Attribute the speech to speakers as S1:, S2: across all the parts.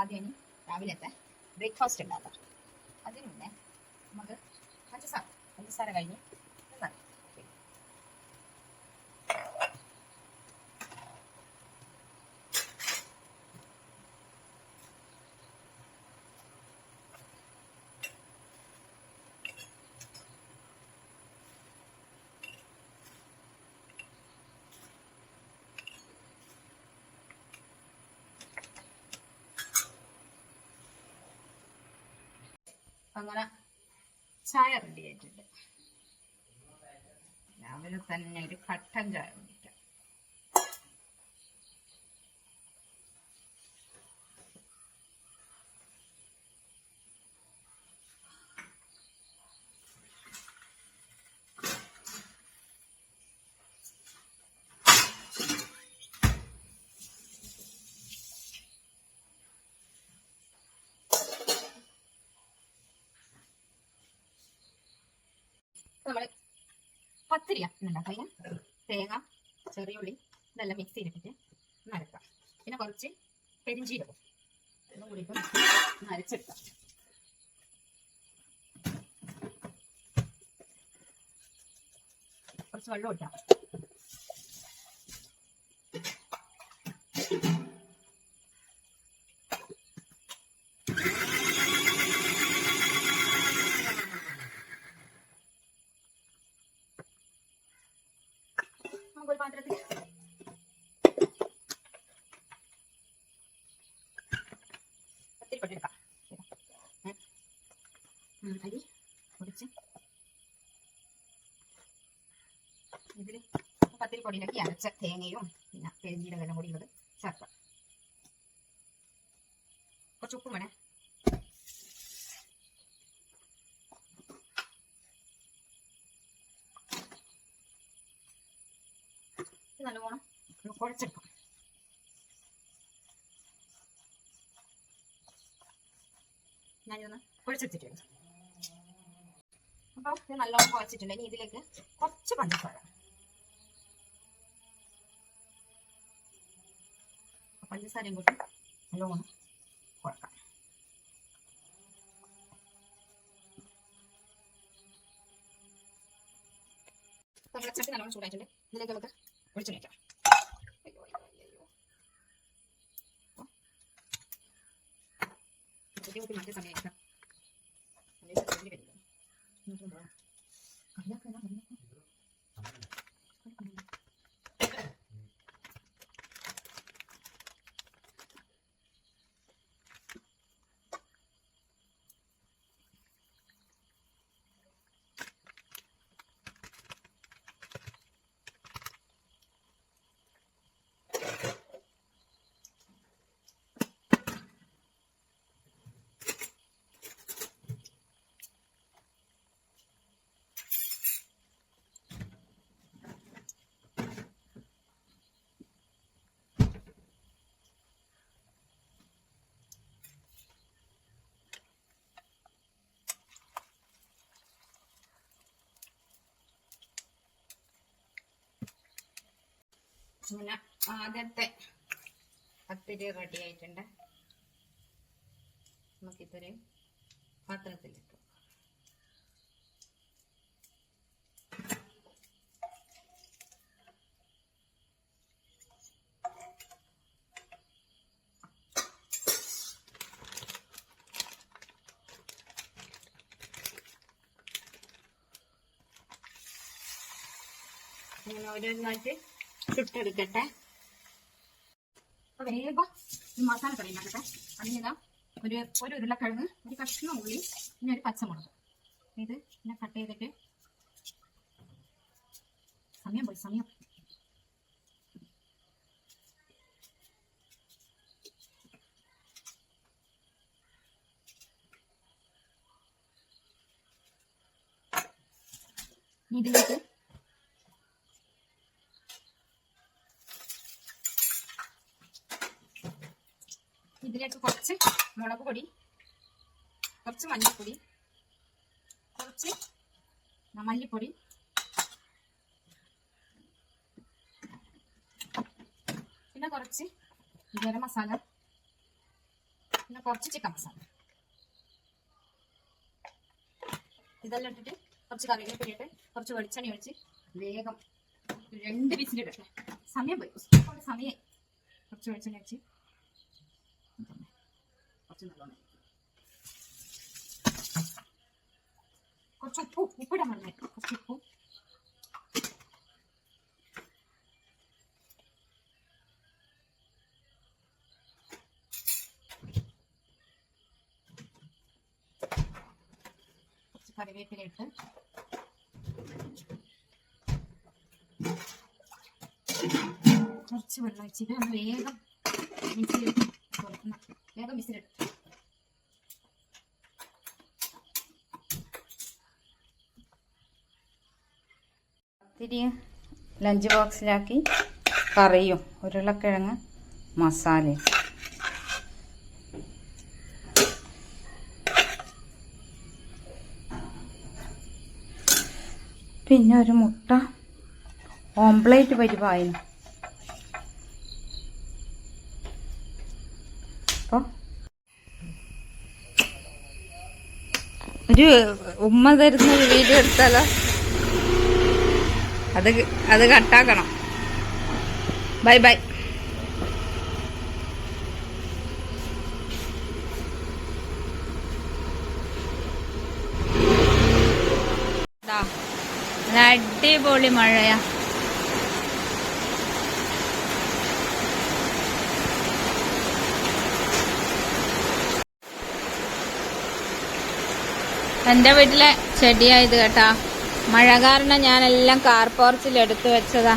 S1: ആദ്യം ഇനി രാവിലത്തെ ബ്രേക്ക്ഫാസ്റ്റ് ഉണ്ടാക്കാം. അതിന് മുന്നേ നമുക്ക് പഞ്ചസാര പഞ്ചസാര കഴിഞ്ഞ് ഇത് നനയ്ക്കാം. അങ്ങനെ ചായ റെഡി ആയിട്ടുണ്ട്. രാവിലെ തന്നെ ഒരു കട്ടൻ ചായ നമ്മൾ പത്തിരിയ ഉണ്ടാക്കാം അതിന് തേങ്ങ ചെറിയുള്ളി ഇതെല്ലാം മിക്സ് ചെയ്തിട്ട് നരക്കാം പിന്നെ കുറച്ച് പെരിഞ്ചീരകം. ഇതും കൂടി നരച്ചെടുക്കാം. കുറച്ച് വെള്ളം ഇട്ടാം പത്തിരിപ്പൊടിയിലേക്ക് അരച്ച തേങ്ങയും പിന്നെ പെരിഞ്ചീരകം കൂടി ഉള്ളത് ചേർക്കാം കുറച്ച് വേണേ. നല്ലോണം കുഴച്ചെടുക്കും. ഞാനിതൊന്ന് കുഴച്ചെടുത്തിട്ടുണ്ട്. ഇത് നല്ലോണം കുഴച്ചിട്ടുണ്ട്. ഇനി ഇതിലേക്ക് കുറച്ച് പഞ്ചസാര പഞ്ചസാരയും കൂട്ടി നല്ലോണം കുഴക്കാം. നമ്മുടെ നല്ലോണം ചൂടായിട്ടുണ്ട്. ഇതിലേക്ക് നമുക്ക് ഒഴിച്ചു വയ്ക്കാം ബുദ്ധിമുട്ട് സമയത്ത് പിന്നെ ആദ്യത്തെ പത്തിരി റെഡി ആയിട്ടുണ്ട്. നമുക്കിതൊരു പാത്രത്തിലിട്ടു. ഇങ്ങനെ ഓരോന്നായിട്ട് ചുട്ടെടുക്കട്ടെ. അപ്പൊ വേഗം മസാല കറി ഉണ്ടാക്കട്ടെ. ഒരു ഒരു ഉരുളക്കിഴങ്ങ് ഒരു കഷ്ണം ഉള്ളി പിന്നെ ഒരു പച്ചമുളക്. ഇത് പിന്നെ കട്ട് ചെയ്തിട്ട് സമയം പോയി സമയം ഇതിലേക്ക് കുറച്ച് മുളക് പൊടി കുറച്ച് മഞ്ഞൾപ്പൊടി കുറച്ച് മല്ലിപ്പൊടി പിന്നെ കുറച്ച് ഗരം മസാല
S2: പിന്നെ കുറച്ച് ചിക്കൻ മസാല. ഇതെല്ലാം ഇട്ടിട്ട് കുറച്ച് കറിവേപ്പില ഇട്ട് കുറച്ച് വെളിച്ചെണ്ണ ഒഴിച്ച് വേഗം രണ്ട് വിസിലിടട്ടെ സമയം പോയി. സമയം കുറച്ച് വെളിച്ചെണ്ണ ഒഴിച്ച് കുറച്ച് നല്ലോണം കുറച്ച് ഉപ്പ് ഉപ്പിടാൻ മതി കുറച്ച് കുറച്ച് കറിവേപ്പില ഇട്ട്. കുറച്ച് വെള്ളം വെച്ചിട്ട് ഒന്ന് വേഗം മിക്സിയിലിട്ട്. വേഗം മിക്സിയിലിട്ട്.
S1: ഇത്തിരി ലഞ്ച് ബോക്സിലാക്കി കറിയും ഉരുളക്കിഴങ്ങ് മസാലയും പിന്നെ ഒരു മുട്ട ഓംപ്ലേറ്റ് പരിപായിരുന്നു അപ്പോൾ ഒരു ഉമ്മ തരുന്ന ഒരു വീഡിയോ എടുത്താലോ? അത് അത് കട്ടാക്കണം. Bye bye. അടിപൊളി മഴയാ. എന്റെ വീട്ടിലെ ചെടിയായത് കേട്ടാ. മഴ കാരണം ഞാനെല്ലാം കാർ പോർച്ചിൽ എടുത്തു വെച്ചതാ.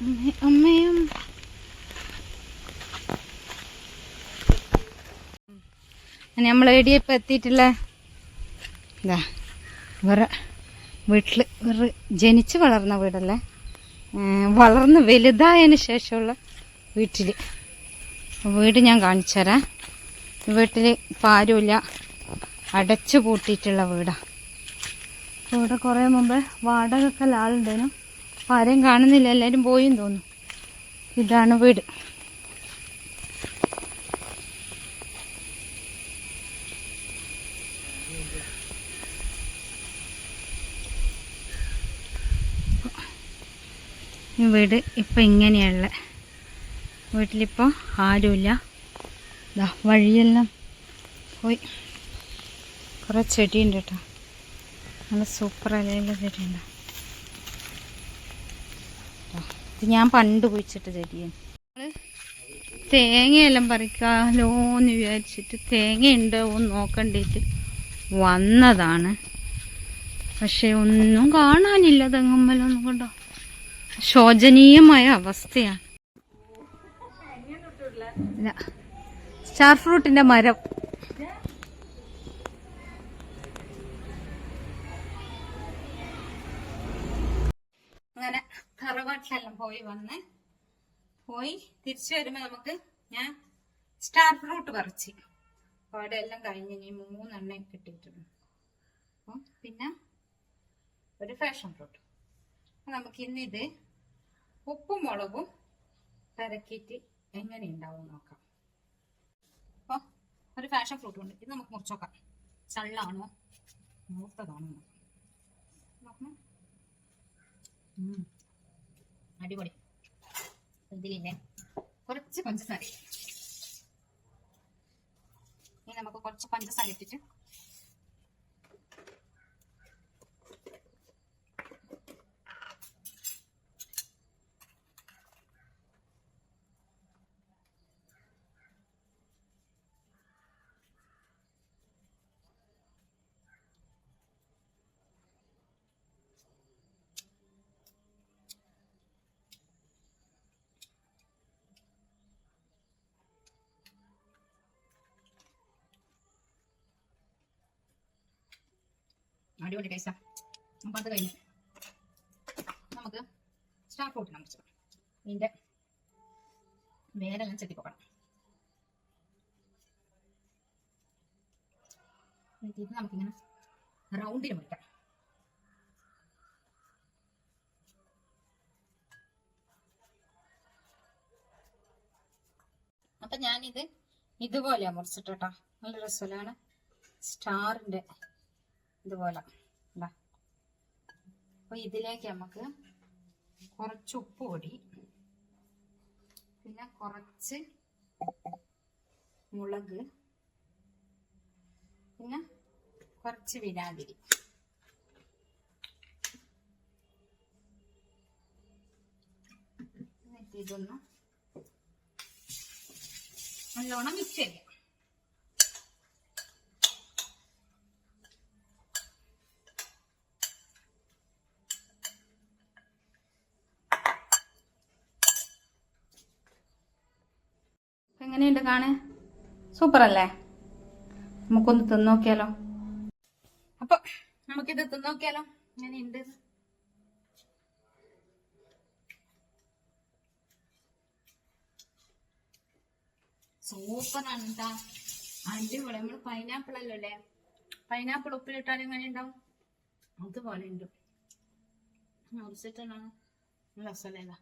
S1: അമ്മേ- അമ്മയും. നമ്മൾ എവിടെയാ ഇപ്പൊ എത്തിയിട്ടുള്ള? ഇതാ വേറെ വീട്ടിൽ വേറെ ജനിച്ച് വളർന്ന വീടല്ലേ? വളർന്ന് വലുതായതിന് ശേഷമുള്ള വീട്ടിൽ. വീട് ഞാൻ കാണിച്ചു തരാം വീട്ടിൽ പാരുമില്ല അടച്ചു പൂട്ടിയിട്ടുള്ള വീടാണ് ഇവിടെ കുറേ മുമ്പ് വാടകയ്ക്ക് ആളുണ്ടേനും ആരെയും കാണുന്നില്ല. എല്ലാവരും പോയും തോന്നുന്നു. ഇതാണ് വീട്. വീട് ഇപ്പം ഇങ്ങനെയുള്ള വീട്ടിലിപ്പോൾ ആരുമില്ല. ദാ വഴിയെല്ലാം പോയി. കുറേ ചെടിയുണ്ട് കേട്ടോ. നല്ല സൂപ്പർ അലയിലെ ചെടിയുണ്ട്. ഇത് ഞാൻ പണ്ട് കുഴിച്ചിട്ട ചെടിയാണ്. തേങ്ങയെല്ലാം പറിക്കാലോ എന്ന് വിചാരിച്ചിട്ട് തേങ്ങ ഉണ്ടോ എന്ന് നോക്കണ്ടിട്ട് വന്നതാണ്. പക്ഷെ ഒന്നും കാണാനില്ല തെങ്ങമ്മലൊന്നും കൊണ്ടോ. ശോചനീയമായ അവസ്ഥയാണ്. ഇല്ല സ്റ്റാർ ഫ്രൂട്ടിന്റെ മരം.
S2: അങ്ങനെ തറവാട്ടിലെല്ലാം പോയി വന്ന്. പോയി തിരിച്ചു വരുമ്പോ നമുക്ക് ഞാൻ സ്റ്റാർ ഫ്രൂട്ട് പറിച്ച്. അവിടെ എല്ലാം കഴിഞ്ഞ് ഇനി മൂന്നെണ്ണ കിട്ടിയിട്ടുണ്ട്. അപ്പം പിന്നെ ഒരു ഫാഷൻ ഫ്രൂട്ട് നമുക്ക് ഇന്നിത് ഉപ്പും മുളകും പരക്കിയിട്ട് എങ്ങനെ ഉണ്ടാവും നോക്കാം. ഒരു ഫാഷൻ ഫ്രൂട്ട് ഉണ്ട്. ഇത് നമുക്ക് മുറിച്ചോക്കാം ചള്ളാണോ? മൂത്തതാണോ. അടിപൊളി. ഇതിലില്ലേ? കുറച്ച് പഞ്ചസാര. ഇനി നമുക്ക് കുറച്ച് പഞ്ചസാര ഇട്ടിട്ട് അടിപൊളി ടേസ്റ്റാണ് അപ്പം അത് കഴിഞ്ഞ് നമുക്ക് സ്റ്റാർ ഫ്രൂട്ടിനെ കുറിച്ച് ഇതിന്റെ വേരെല്ലാം ചെത്തിപ്പോക്കണം. ഇത് നമുക്കിങ്ങനെ റൗണ്ടിന് മുറിക്കാം.
S1: അപ്പൊ ഞാനിത് ഇതുപോലെയാ മുറിച്ചിട്ടോ നല്ല രസമാണ് സ്റ്റാറിന്റെ ഇതുപോലെ. ഇതാ. അപ്പൊ ഇതിലേക്ക് നമുക്ക് കുറച്ച് ഉപ്പ് പൊടി പിന്നെ കുറച്ച് മുളക് പിന്നെ കുറച്ച് വിനാഗിരി. എന്നിട്ട് ഇതൊന്ന് നല്ലോണം മിക്സ് ചെയ്യാം. എങ്ങനെയുണ്ട് കാണ്? സൂപ്പർ അല്ലേ നമുക്കൊന്ന് തിന്നോക്കിയാലോ? അപ്പൊ നമുക്കിത് തിന്നോക്കിയാലോ? എങ്ങനെയുണ്ട്? ആണ് കേട്ടാ അടിപൊളി. നമ്മൾ പൈനാപ്പിൾ അല്ലേ പൈനാപ്പിൾ ഉപ്പിലിട്ടാൽ എങ്ങനെ ഉണ്ടാവും അതുപോലെ ഉണ്ട് മുറിച്ചിട്ടാണ് രസമല്ലേതാ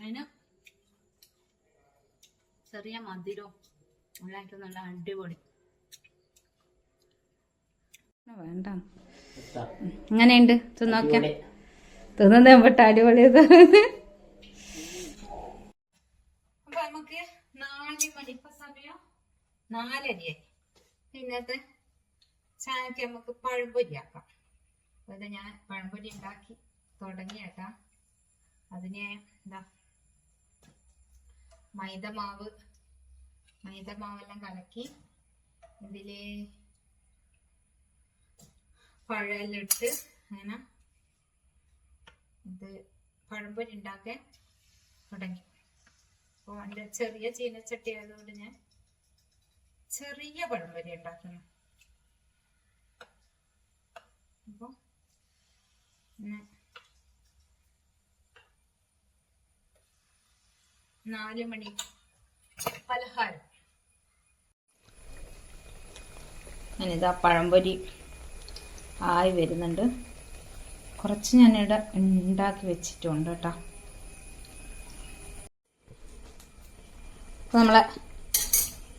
S1: അതിന് ചെറിയ മധുരവും ഉണ്ടായിട്ട് നല്ല അടിപൊളി. വേണ്ട. ഇങ്ങനെയുണ്ട് തിന്നോക്കാം. തിന്നുന്നത് പെട്ട അടിപൊളി അപ്പൊ നമുക്ക് നാല് മണി ഇപ്പൊ സമയം നാലരയായി. പിന്നത്തെ ചായക്ക് നമുക്ക് പഴംപൊരി ആക്കാം അപ്പൊ ഞാൻ പഴംപൊരി ഉണ്ടാക്കി തുടങ്ങിയേട്ടാ. അതിന് എന്താ മൈദമാവ് മൈദമാവെല്ലാം കലക്കി ഇതിൽ ഇട്ട് അങ്ങനെ ഇത് പഴംപൊരി ഉണ്ടാക്കാൻ തുടങ്ങി. അപ്പോൾ എന്റെ ചെറിയ ചീനച്ചട്ടി ആയതുകൊണ്ട് ഞാൻ ചെറിയ പഴംപൊരി ഉണ്ടാക്കുന്നു. അപ്പോൾ നാല് മണി. പലഹാരം. ഞാനിതാ പഴംപൊരി ആയി വരുന്നുണ്ട്. കുറച്ച് ഞാനിവിടെ ഉണ്ടാക്കി വെച്ചിട്ടുണ്ട് കേട്ടോ. നമ്മളെ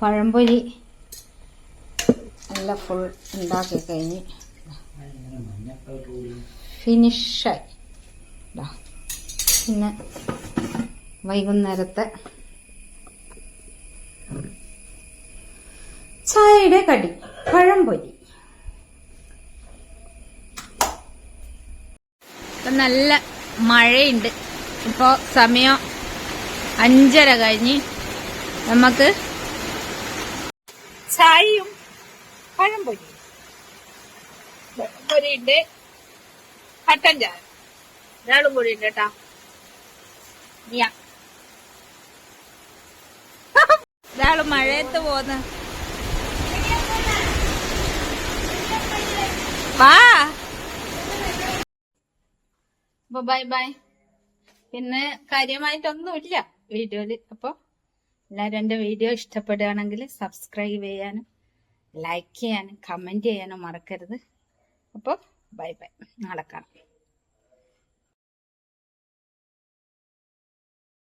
S1: പഴംപൊരി നല്ല ഫുൾ ഉണ്ടാക്കി കഴിഞ്ഞ് ഫിനിഷായി. പിന്നെ വൈകുന്നേരത്തെ ചായയുടെ കടി പഴംപൊരി. ഇപ്പൊ നല്ല മഴയുണ്ട്. ഇപ്പോ സമയം അഞ്ചര കഴിഞ്ഞ് നമുക്ക് ചായയും പഴംപൊരി പൊരിയുണ്ട് കട്ടൻ ചായ. ഒരാളും കൂടി ഉണ്ട് കേട്ടാ. ഒരാൾ മഴയത്ത് പോന്ന്. വാ. ബൈ ബൈ പിന്നെ കാര്യമായിട്ടൊന്നുമില്ല വീഡിയോയിൽ. അപ്പൊ എല്ലാവരും എന്റെ വീഡിയോ ഇഷ്ടപ്പെടുകയാണെങ്കിൽ സബ്സ്ക്രൈബ് ചെയ്യാനും ലൈക്ക് ചെയ്യാനും കമന്റ് ചെയ്യാനും മറക്കരുത്. അപ്പോൾ ബൈ ബൈ നാളെ കാണാം.